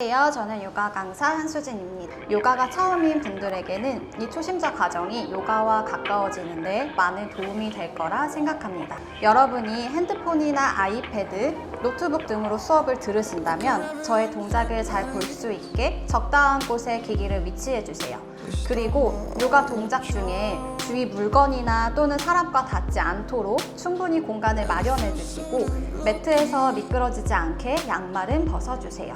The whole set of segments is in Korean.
안녕하세요. 저는 요가 강사 한수진입니다. 요가가 처음인 분들에게는 이 초심자 과정이 요가와 가까워지는데 많은 도움이 될 거라 생각합니다. 여러분이 핸드폰이나 아이패드, 노트북 등으로 수업을 들으신다면 저의 동작을 잘 볼 수 있게 적당한 곳에 기기를 위치해 주세요. 그리고 요가 동작 중에 주위 물건이나 또는 사람과 닿지 않도록 충분히 공간을 마련해 주시고 매트에서 미끄러지지 않게 양말은 벗어 주세요.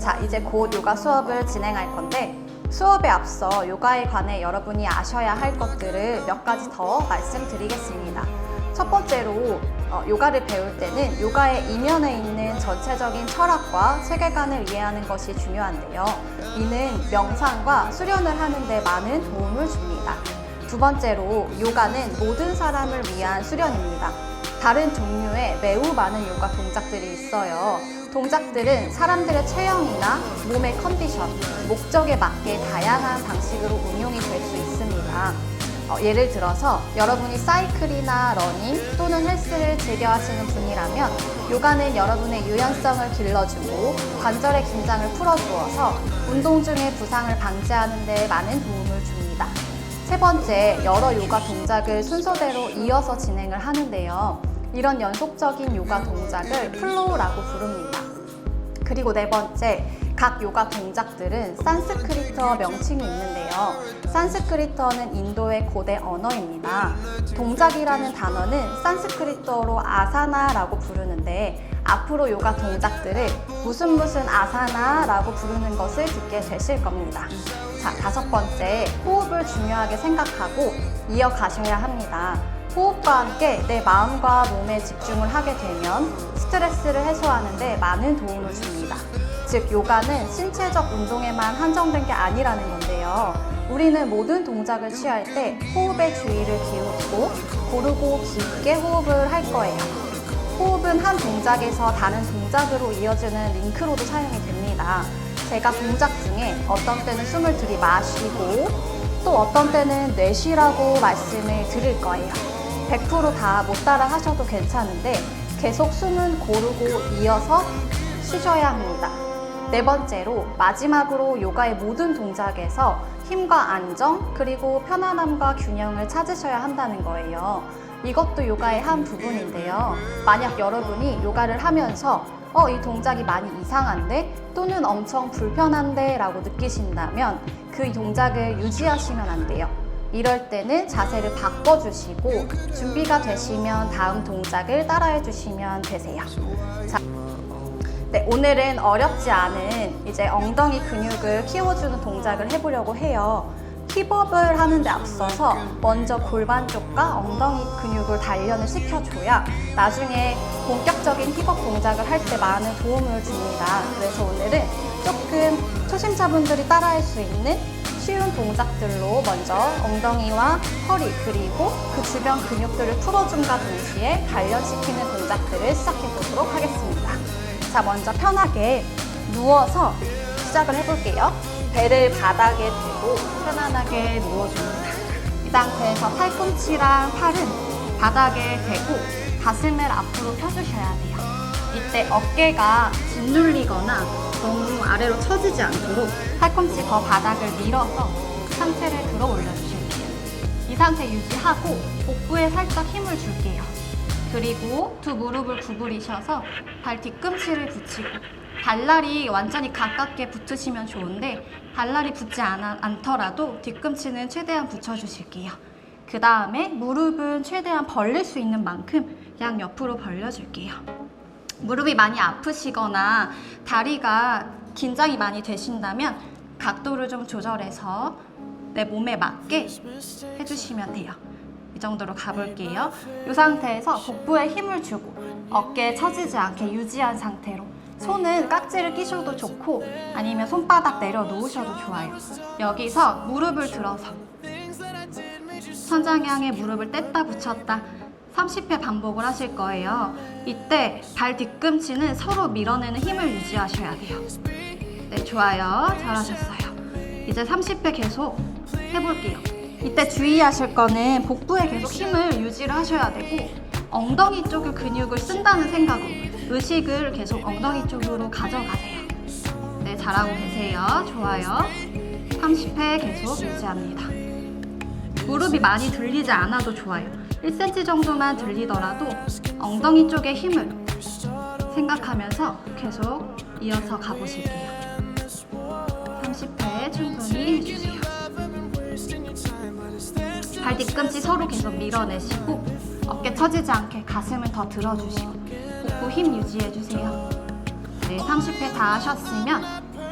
자, 이제 곧 요가 수업을 진행할 건데 수업에 앞서 요가에 관해 여러분이 아셔야 할 것들을 몇 가지 더 말씀드리겠습니다. 첫 번째로 어, 요가를 배울 때는 요가의 이면에 있는 전체적인 철학과 세계관을 이해하는 것이 중요한데요. 이는 명상과 수련을 하는데 많은 도움을 줍니다. 두 번째로 요가는 모든 사람을 위한 수련입니다. 다른 종류의 매우 많은 요가 동작들이 있어요. 동작들은 사람들의 체형이나 몸의 컨디션, 목적에 맞게 다양한 방식으로 응용이 될 수 있습니다. 어, 예를 들어서 여러분이 사이클이나 러닝 또는 헬스를 즐겨 하시는 분이라면 요가는 여러분의 유연성을 길러주고 관절의 긴장을 풀어주어서 운동 중의 부상을 방지하는 데 많은 도움을 줍니다. 세 번째, 여러 요가 동작을 순서대로 이어서 진행을 하는데요. 이런 연속적인 요가 동작을 플로우라고 부릅니다. 그리고 네 번째, 각 요가 동작들은 산스크리트어 명칭이 있는데요. 산스크리트어는 인도의 고대 언어입니다. 동작이라는 단어는 산스크리트어로 아사나라고 부르는데 앞으로 요가 동작들을 무슨 무슨 아사나라고 부르는 것을 듣게 되실 겁니다. 자, 다섯 번째, 호흡을 중요하게 생각하고 이어가셔야 합니다. 호흡과 함께 내 마음과 몸에 집중을 하게 되면 스트레스를 해소하는데 많은 도움을 줍니다. 즉, 요가는 신체적 운동에만 한정된 게 아니라는 건데요. 우리는 모든 동작을 취할 때 호흡에 주의를 기울이고 고르고 깊게 호흡을 할 거예요. 호흡은 한 동작에서 다른 동작으로 이어지는 링크로도 사용이 됩니다. 제가 동작 중에 어떤 때는 숨을 들이마시고 또 어떤 때는 내쉬라고 말씀을 드릴 거예요. 100%다 못 따라 하셔도 괜찮은데 계속 숨은 고르고 이어서 쉬셔야 합니다. 네 번째로 마지막으로 요가의 모든 동작에서 힘과 안정 그리고 편안함과 균형을 찾으셔야 한다는 거예요. 이것도 요가의 한 부분인데요. 만약 여러분이 요가를 하면서 어, 이 동작이 많이 이상한데 또는 엄청 불편한데 라고 느끼신다면 그 동작을 유지하시면 안 돼요. 이럴 때는 자세를 바꿔주시고 준비가 되시면 다음 동작을 따라해 주시면 되세요. 자, 네, 오늘은 어렵지 않은 이제 엉덩이 근육을 키워주는 동작을 해보려고 해요. 힙업을 하는데 앞서서 먼저 골반 쪽과 엉덩이 근육을 단련을 시켜줘야 나중에 본격적인 힙업 동작을 할 때 많은 도움을 줍니다. 그래서 오늘은 조금 초심자분들이 따라할 수 있는 쉬운 동작들로 먼저 엉덩이와 허리 그리고 그 주변 근육들을 풀어줌과 동시에 단련시키는 동작들을 시작해 보도록 하겠습니다. 자, 먼저 편하게 누워서 시작을 해볼게요. 배를 바닥에 대고 편안하게 누워줍니다. 이 상태에서 팔꿈치랑 팔은 바닥에 대고 가슴을 앞으로 펴주셔야 돼요. 이때 어깨가 짓눌리거나 너무 아래로 처지지 않도록 팔꿈치 더 바닥을 밀어서 상체를 들어 올려주실게요. 이 상태 유지하고 복부에 살짝 힘을 줄게요. 그리고 두 무릎을 구부리셔서 발 뒤꿈치를 붙이고 발날이 완전히 가깝게 붙으시면 좋은데 발날이 붙지 않아, 않더라도 뒤꿈치는 최대한 붙여주실게요. 그 다음에 무릎은 최대한 벌릴 수 있는 만큼 양 옆으로 벌려줄게요. 무릎이 많이 아프시거나 다리가 긴장이 많이 되신다면 각도를 좀 조절해서 내 몸에 맞게 해주시면 돼요. 이 정도로 가볼게요. 이 상태에서 복부에 힘을 주고 어깨에 처지지 않게 유지한 상태로 손은 깍지를 끼셔도 좋고 아니면 손바닥 내려놓으셔도 좋아요. 여기서 무릎을 들어서 천장 향해 무릎을 뗐다 붙였다 30회 반복을 하실 거예요. 이때 발 뒤꿈치는 서로 밀어내는 힘을 유지하셔야 돼요. 네, 좋아요. 잘하셨어요. 이제 30회 계속 해볼게요. 이때 주의하실 거는 복부에 계속 힘을 유지를 하셔야 되고 엉덩이 쪽의 근육을 쓴다는 생각으로 의식을 계속 엉덩이 쪽으로 가져가세요. 네, 잘하고 계세요. 좋아요. 30회 계속 유지합니다. 무릎이 많이 들리지 않아도 좋아요. 1cm 정도만 들리더라도 엉덩이 쪽에 힘을 생각하면서 계속 이어서 가보실게요. 30회 충분히 해주세요. 발 뒤꿈치 서로 계속 밀어내시고 어깨 처지지 않게 가슴을 더 들어주시고 복부 힘 유지해주세요. 네, 30회 다 하셨으면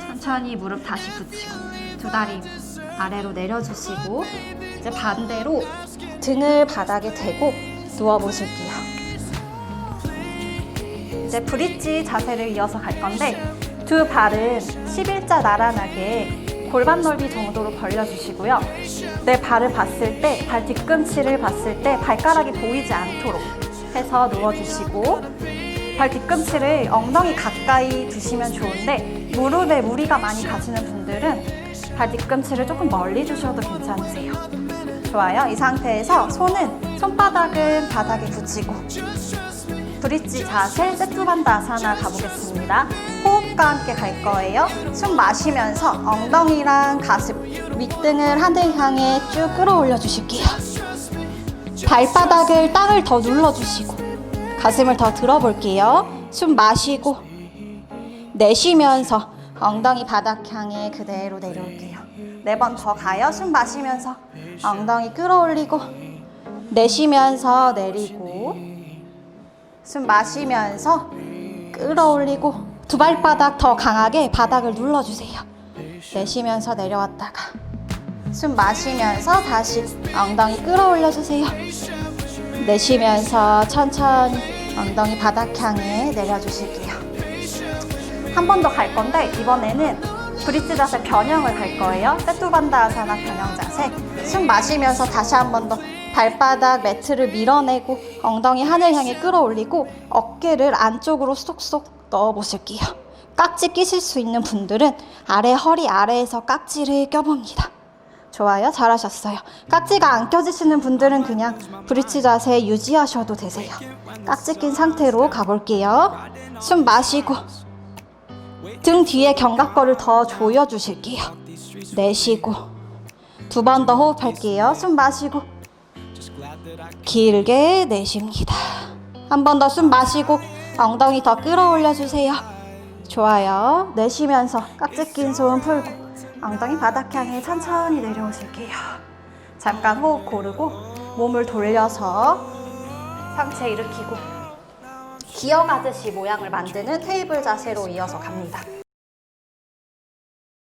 천천히 무릎 다시 붙이고 두 다리 아래로 내려주시고 이제 반대로 등을 바닥에 대고 누워보실게요. 이제 브릿지 자세를 이어서 갈 건데 두 발은 11자 나란하게 골반 넓이 정도로 벌려주시고요. 내 발을 봤을 때, 발 뒤꿈치를 봤을 때 발가락이 보이지 않도록 해서 누워주시고 발 뒤꿈치를 엉덩이 가까이 두시면 좋은데 무릎에 무리가 많이 가시는 분들은 발 뒤꿈치를 조금 멀리 두셔도 괜찮으세요. 좋아요. 이 상태에서 손은 손바닥은 바닥에 붙이고 브릿지 자세 세트반다 아사나 가보겠습니다. 호흡과 함께 갈 거예요. 숨 마시면서 엉덩이랑 가슴, 윗등을 하늘 향해 쭉 끌어올려 주실게요. 발바닥을 땅을 더 눌러주시고 가슴을 더 들어볼게요. 숨 마시고 내쉬면서 엉덩이 바닥 향해 그대로 내려올게요. 네 번 더 가요. 숨 마시면서 엉덩이 끌어올리고 내쉬면서 내리고 숨 마시면서 끌어올리고 두 발바닥 더 강하게 바닥을 눌러주세요. 내쉬면서 내려왔다가 숨 마시면서 다시 엉덩이 끌어올려주세요. 내쉬면서 천천히 엉덩이 바닥 향해 내려주실게요. 한 번 더 갈 건데 이번에는 브릿지 자세 변형을 갈 거예요. 세뚜반다 아사나 변형 자세. 숨 마시면서 다시 한 번 더 발바닥 매트를 밀어내고 엉덩이 하늘 향해 끌어올리고 어깨를 안쪽으로 쏙쏙 넣어 보실게요. 깍지 끼실 수 있는 분들은 아래 허리 아래에서 깍지를 껴봅니다. 좋아요. 잘하셨어요. 깍지가 안 껴지시는 분들은 그냥 브릿지 자세 유지하셔도 되세요. 깍지 낀 상태로 가볼게요. 숨 마시고 등 뒤에 견갑골을 더 조여주실게요. 내쉬고 두 번 더 호흡할게요. 숨 마시고 길게 내쉽니다. 한 번 더 숨 마시고 엉덩이 더 끌어올려 주세요. 좋아요. 내쉬면서 깍지 낀 손 풀고 엉덩이 바닥 향해 천천히 내려오실게요. 잠깐 호흡 고르고 몸을 돌려서 상체 일으키고 기어가듯이 모양을 만드는 테이블 자세로 이어서 갑니다.